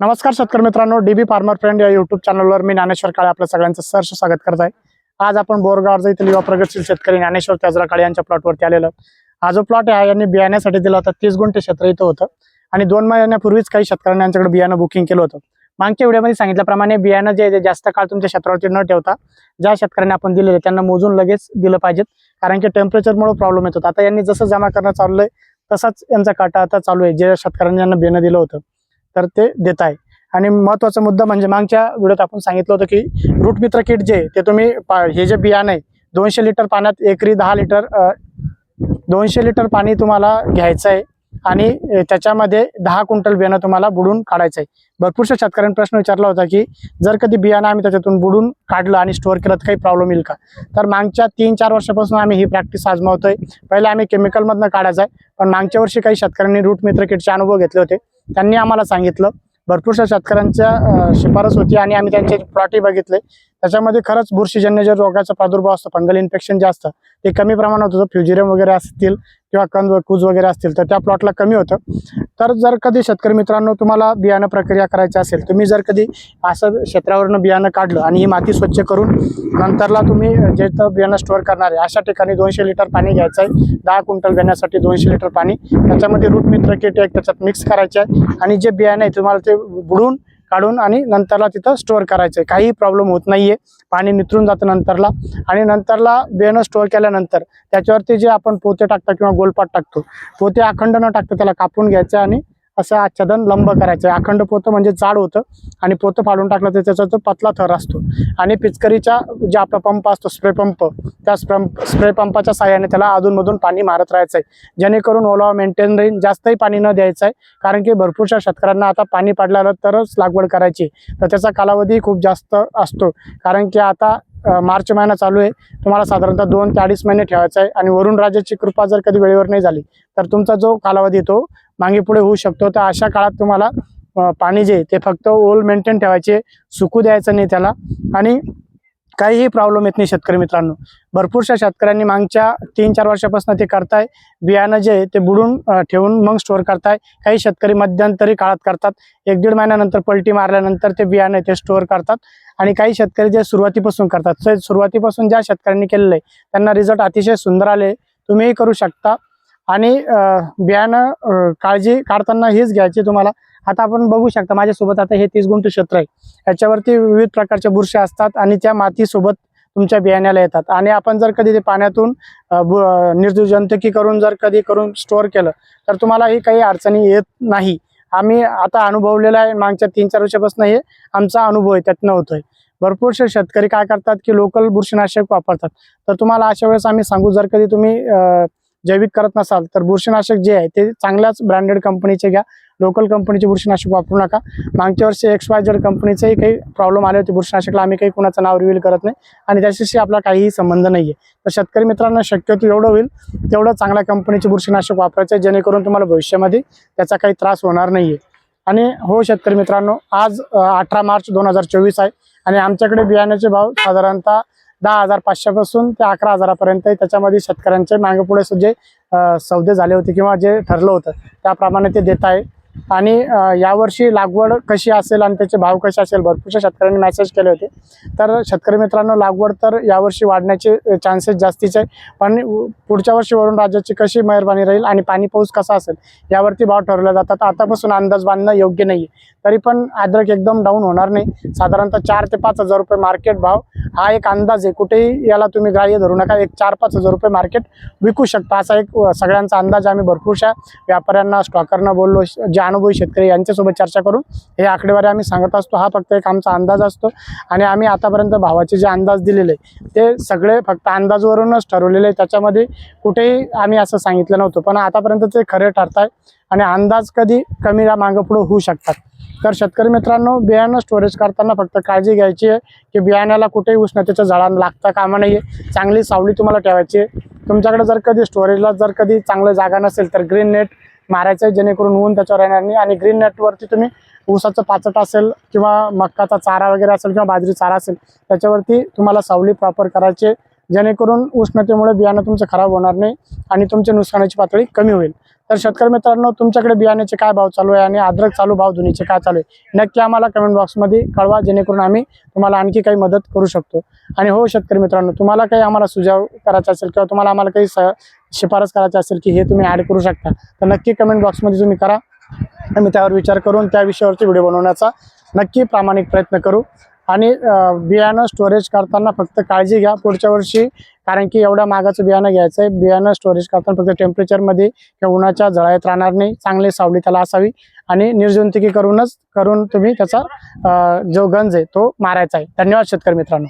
नमस्कार शेतकरी मित्रांनो डीबी फार्मर फ्रेंड या युट्यूब चॅनलवर मी ज्ञानेश्वर काळे आपल्या सगळ्यांचं सहर्ष स्वागत करत आहे. आज आपण बोरगावचा येथील युवा प्रगतशील शेतकरी ज्ञानेश्वर त्याजरा काळे यांच्या प्लॉटवरती आलेलो. हा जो प्लॉट आहे यांनी बियाण्यासाठी दिला होता तीस गुंठे क्षेत्र इथं होतं. आणि दोन महिन्यापूर्वीच काही शेतकऱ्यांनी यांच्याकडे बियाणं बुकिंग केलं होतं. मागच्या व्हिडिओमध्ये सांगितल्याप्रमाणे बियाणं जे आहे जास्त काळ तुमच्या क्षेत्रावरती न ठेवता ज्या शेतकऱ्यांनी आपण दिलेलं त्यांना मोजून लगेच दिलं पाहिजेत. कारण की टेम्परेचरमुळे प्रॉब्लेम येत होता. आता यांनी जसं जमा करणं चाललंय तसाच यांचा काटा आता चालू आहे. जे शेतकऱ्यांनी यांना बियाणं दिलं होतं. तर ते देत आहे. आणि महत्त्वाचा मुद्दा म्हणजे मागच्या व्हिडिओत आपण सांगितलं होतं की रूट मित्र किट जे आहे, ते तुम्ही पा- हे जे बियाणं आहे दोनशे लिटर पाण्यात एकरी दहा लिटर दोनशे लिटर पाणी तुम्हाला घ्यायचं आहे आणि त्याच्यामध्ये दहा क्विंटल बियाणं तुम्हाला बुडून काढायचं आहे. भरपूरशा शेतकऱ्यांनी प्रश्न विचारला होता की जर कधी बियाणं आम्ही त्याच्यातून बुडून काढलं आणि स्टोअर केलं तर काही प्रॉब्लेम येईल का? तर मागच्या तीन चार वर्षापासून आम्ही ही प्रॅक्टिस आजमावतोय. पहिले आम्ही केमिकलमधनं काढायचं आहे पण मागच्या वर्षी काही शेतकऱ्यांनी रूट मित्र किटचे अनुभव घेतले होते. त्यांनी आम्हाला सांगितलं. भरपूरशा शेतकऱ्यांच्या शिफारस होती आणि आम्ही त्यांचे प्लॉटही बघितले. त्याच्यामध्ये खरंच बुरशीजन्य जे रोगाचा प्रादुर्भाव असतो फंगल इन्फेक्शन जे असतं ते कमी प्रमाणात होतं. फ्युजिरियम वगैरे असतील किंवा कंद कूज वगैरे असतील तर त्या प्लॉटला कमी होतं. तर जर कधी शेतकरी मित्रांनो तुम्हाला बियाणं प्रक्रिया करायची असेल तुम्ही जर कधी असं क्षेत्रावरनं बियाणं काढलं आणि ही माती स्वच्छ करून नंतरला तुम्ही जिथं बियाणं स्टोअर करणार आहे अशा ठिकाणी दोनशे लिटर पाणी घ्यायचं आहे. दहा क्विंटल घेण्यासाठी दोनशे लिटर पाणी. त्याच्यामध्ये रूट मित्र किट एक त्याच्यात मिक्स करायचं आहे. आणि जे बियाणं आहे तुम्हाला ते बुडून काढून आणि नंतरला तिथं स्टोअर करायचं आहे काही प्रॉब्लेम होत नाहीये. पाणी नितरून जातं नंतरला. आणि नंतरला बेनं स्टोअर केल्यानंतर त्याच्यावरती जे आपण पोते टाकतो किंवा गोलपाट टाकतो पोते अखंड न टाकता त्याला कापून घ्यायचं आणि असं आच्छादन लंब करायचं. आहे अखंड पोतं म्हणजे जाड होतं आणि पोतं फाडून टाकलं तर त्याचा तो पतला थर असतो. आणि पिचकरीचा जे आपला पंप असतो स्प्रे पंप त्या स्प्रे स्प्रे पंपाच्या साह्याने त्याला अधूनमधून पाणी मारत राहायचं आहे जेणेकरून ओलावा मेंटेन राहील जास्तही पाणी न द्यायचं आहे कारण की भरपूरशा शेतकऱ्यांना आता पाणी पाडल्यानं तरच लागवड करायची. तर त्याचा कालावधी खूप जास्त असतो. कारण की आता मार्च महिना चालू आहे. तुम्हाला साधारणतः दोन ते अडीच महिने ठेवायचा आहे. आणि वरून राजाची कृपा जर कधी वेळेवर नाही झाली तर तुमचा जो कालावधी तो मागे पुढे होऊ शकतो. तर अशा काळात तुम्हाला पाणी जे आहे ते फक्त ओल मेंटेन ठेवायचे सुकू द्यायचं नाही त्याला. आणि काहीही प्रॉब्लेम येत नाही शेतकरी मित्रांनो. भरपूरशा शेतकऱ्यांनी मागच्या तीन चार वर्षापासून ते करताय. बियाणं जे आहे ते बुडून ठेवून मग स्टोअर करताय. काही शेतकरी मध्यंतरी काळात करतात. एक दीड महिन्यानंतर पलटी मारल्यानंतर ते बियाणं ते स्टोअर करतात. आणि काही शेतकरी जे सुरुवातीपासून करतात. सुरुवातीपासून ज्या शेतकऱ्यांनी केलेलं आहे त्यांना रिझल्ट अतिशय सुंदर आले. तुम्हीही करू शकता. आणि बियाणं काळजी काढताना हीच घ्यायची तुम्हाला. आता आपण बघू शकता माझ्यासोबत आता हे तीस गुंठ क्षेत्र आहे. याच्यावरती विविध प्रकारच्या बुरशी असतात आणि त्या मातीसोबत तुमच्या बियाण्याला येतात. आणि आपण जर कधी ते पाण्यातून अ, निर्जंतुकी करून जर कधी करून स्टोअर केलं तर तुम्हाला ही काही अडचणी येत नाही. आम्ही आता अनुभवलेला आहे मागच्या तीन चार वर्षापासून हे आमचा अनुभव आहे त्यातनं होतोय. भरपूरसे शेतकरी काय करतात की लोकल बुरशीनाशक वापरतात. तर तुम्हाला अशा वेळेस आम्ही सांगू जर कधी तुम्ही जैविक करत नसाल तर बुरशीनाशक जे आहे ते चांगल्याच ब्रँडेड कंपनीचे घ्या. लोकल कंपनीचे बुरशीनाशक वापरू नका. मागच्या वर्षी एक्स वाय जेड कंपनीचेही काही प्रॉब्लेम आले होते बुरशीनाशकला. आम्ही काही कुणाचं नाव रिव्हील करत नाही. आणि त्याच्याशी आपला काहीही संबंध नाही आहे तर शेतकरी मित्रांना शक्यतो एवढं होईल तेवढं चांगल्या कंपनीचे बुरशीनाशक वापरायचं आहे, जेणेकरून तुम्हाला भविष्यामध्ये त्याचा काही त्रास होणार नाही आहे आणि हो शेतकरी मित्रांनो आज अठरा मार्च दोन हजार चोवीस आहे. आणि आमच्याकडे बियाण्याचे भाव साधारणतः दहा हजार पाचशेपासून ते अकरा हजारापर्यंत त्याच्यामध्ये शेतकऱ्यांचे मागे पुढे जे सौदे झाले होते किंवा जे ठरलं होतं त्याप्रमाणे ते देत आहे. आणि यावर्षी लागवड कशी असेल आणि त्याचे भाव कसे असेल भरपूरशा शेतकऱ्यांनी मेसेज केले होते. तर शेतकरी मित्रांनो लागवड तर यावर्षी वाढण्याचे चान्सेस जास्तीचे आहे. पण पुढच्या वर्षी वरून राज्याची कशी मेहरबानी राहील आणि पाणी पाऊस कसा असेल यावरती भाव ठरवले जातात. आतापासून अंदाज बांधणं योग्य नाही तरी पण अद्रक एकदम डाऊन होणार नाही. साधारणतः चार ते पाच हजार रुपये मार्केट भाव हा एक अंदाज आहे. कुठेही याला तुम्ही ग्राह्य धरू नका. एक चार पाच हजार रुपये मार्केट विकू शकता. असा एक सगळ्यांचा अंदाज आम्ही भरपूरशा व्यापाऱ्यांना स्टॉकरना बोललो. ज्या अनुभवी शेतकरी यांच्यासोबत चर्चा करून हे आकडेवारी आम्ही सांगत असतो. हा फक्त एक आमचा अंदाज असतो आणि आम्ही आतापर्यंत भावाचे जे अंदाज दिलेले आहे, ते सगळे फक्त अंदाजवरूनच ठरवलेले. आहे त्याच्यामध्ये कुठेही आम्ही असं सांगितलं नव्हतं. पण आतापर्यंत ते खरे ठरत आहे आणि अंदाज कधी कमी मागं पुढं होऊ शकतात. तर शेतकरी मित्रांनो बियाणं स्टोरेज करताना फक्त काळजी घ्यायची आहे की बियाण्याला कुठेही उष्णतेचं जळान लागता कामा नाही आहे चांगली सावली तुम्हाला ठेवायची आहे. तुमच्याकडे जर कधी स्टोरेजला जर कधी चांगलं जागा नसेल तर ग्रीन नेट मारायचं आहे जेणेकरून ऊन त्याच्यावर येणार नाही. आणि ग्रीन नेटवरती तुम्ही ऊसाचं पाचट असेल किंवा मक्काचा चारा वगैरे असेल किंवा बाजरी चारा असेल त्याच्यावरती तुम्हाला सावली प्रॉपर करायचे जेणेकरून उष्णतेमुळे बियाणं तुमचं खराब होणार नाही आणि तुमच्या नुकसानाची पातळी कमी होईल. तर शेतकरी मित्रांनो तुमच्याकडे बियाण्याचे काय भाव चालू आहे आणि अद्रक चालू भाव धुनीचे काय चालू आहे नक्की आम्हाला कमेंट बॉक्समध्ये कळवा जेणेकरून आम्ही तुम्हाला आणखी काही मदत करू शकतो. आणि हो शेतकरी मित्रांनो तुम्हाला काही आम्हाला सुझाव करायचा असेल किंवा तुम्हाला आम्हाला काही स शिफारस करायची असेल की हे तुम्ही ॲड करू शकता तर नक्की कमेंट बॉक्समध्ये तुम्ही करा. आम्ही त्यावर विचार करून त्या विषयावरती व्हिडिओ बनवण्याचा नक्की प्रामाणिक प्रयत्न करू. आणि बियाणं स्टोरेज करताना फक्त काळजी घ्या. पुढच्या वर्षी कारण की एवढं मागाचं बियाणं घ्यायचं आहे बियाणं स्टोरेज करताना फक्त टेम्परेचरमध्ये किंवा उन्हाच्या जळायत राहणार नाही. चांगली सावली त्याला असावी आणि निर्जंतुकी करूनच करून तुम्ही त्याचा जो गंज आहे तो मारायचा आहे. धन्यवाद शेतकरी मित्रांनो.